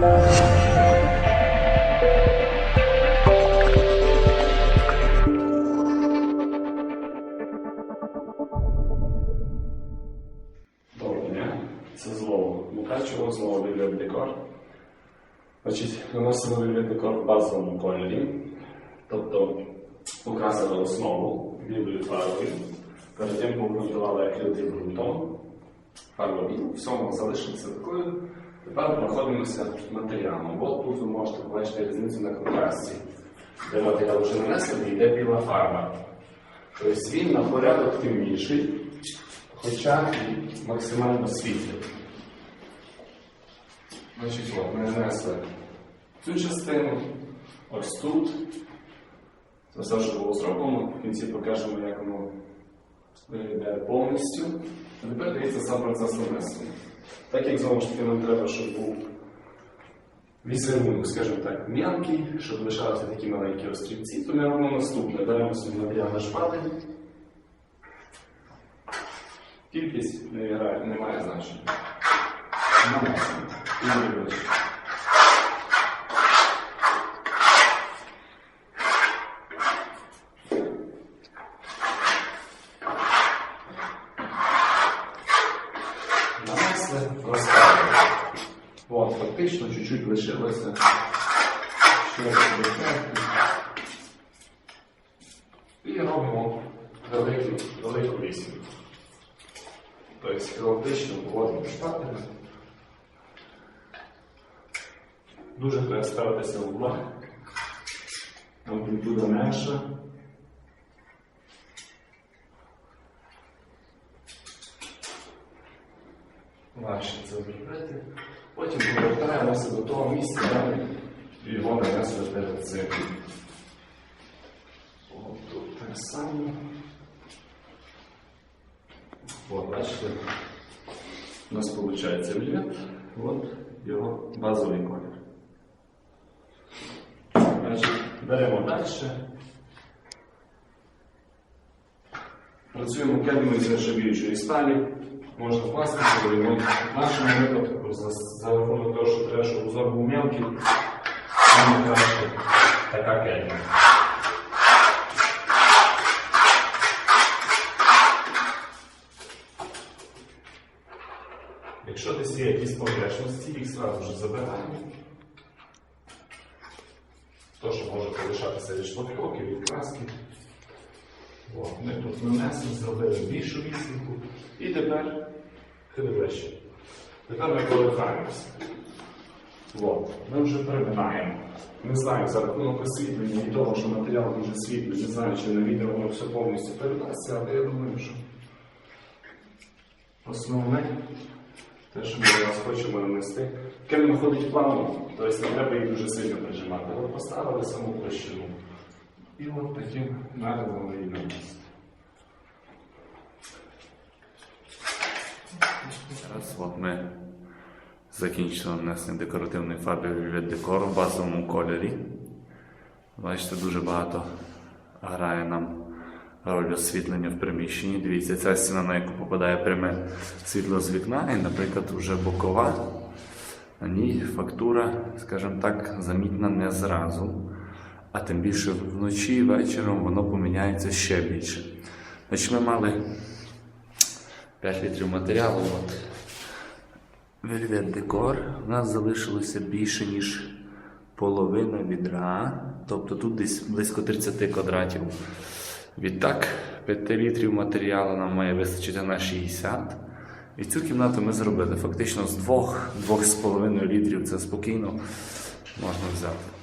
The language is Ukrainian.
Доброго дня, це злово. Мукачево, злово декор. Значить, наносимо вигляд декор в базовому кольорі, тобто покрасили основу білою фарбою, перед тим поґрунтували акриловим ґрунтом, фарба біла, все воно залишилося такою. Тепер проходимося матеріалом. От тут ви можете побачити різницю на контрасті. Де матеріал вже нанесений, йде біла фарба. Тобто він на порядок темніший, хоча і максимально світлий. Значить, от, ми нанесли цю частину, ось тут. Це все, що було зроблено. В кінці покажемо, як воно виглядає повністю. А тепер дається сам процес нанесення. Так як знову ж таки нам треба, щоб був візерунок, скажімо так, м'який, щоб лишалися такі маленькі острівці, то ми робимо наступне. Беремо собі матеріал на шпати. Кількість не, не має значення. Вибачте. Нанесли, розставили. От, фактично, чуть-чуть лишилося. Ще додати. І робимо велику, велику вісімку. Тобто хаотично поводимо шпателем. Дуже треба ставитися в угла. Амплітуда менша. Важче це зробити. Потім повертаємося до того місця, ми його нанесли перед цим. От тут так само. От, бачите, у нас виходить вільвет, от його базовий колір. Значить, беремо далі. Працюємо кельмою з нержавіючої сталі. Можна але в нашому випадку, за, за рахунок того, що треба, щоб узор був мелкий, саме краще така кельма. Якщо десь є якісь погрешності, їх зразу ж забираємо. То, що може залишатися від шпакльовки, від краски. От, ми тут нанесли, зробили більшу вісімку. І тепер ходи ближче. Тепер ми повертаємося. Ми вже переминаємо. Не знаю, за рахунок освітлення і того, що матеріал дуже світлий, не знаю, чи на відео воно все повністю передасться, але я думаю, що основне те, що ми зараз хочемо нанести. Кельма ходить плавно, тобто не треба її дуже сильно прижимати. От поставили саму площину. І от таким наглядом її нанести. Зараз от ми закінчили нанесення декоративної фарби від декору в базовому кольорі. Бачите, дуже багато грає нам роль освітлення в приміщенні. Дивіться, ця стіна, на яку попадає пряме світло з вікна, і, наприклад, вже бокова. На ній фактура, скажімо так, замітна не зразу. А тим більше вночі і вечором воно поміняється ще більше. Значить, ми мали 5 літрів матеріалу. От. Вельвет декор. У нас залишилося більше, ніж половина відра. Тобто тут десь близько 30 квадратів. Відтак, 5 літрів матеріалу нам має вистачити на 60. І цю кімнату ми зробили. Фактично з 2-2,5 літрів це спокійно можна взяти.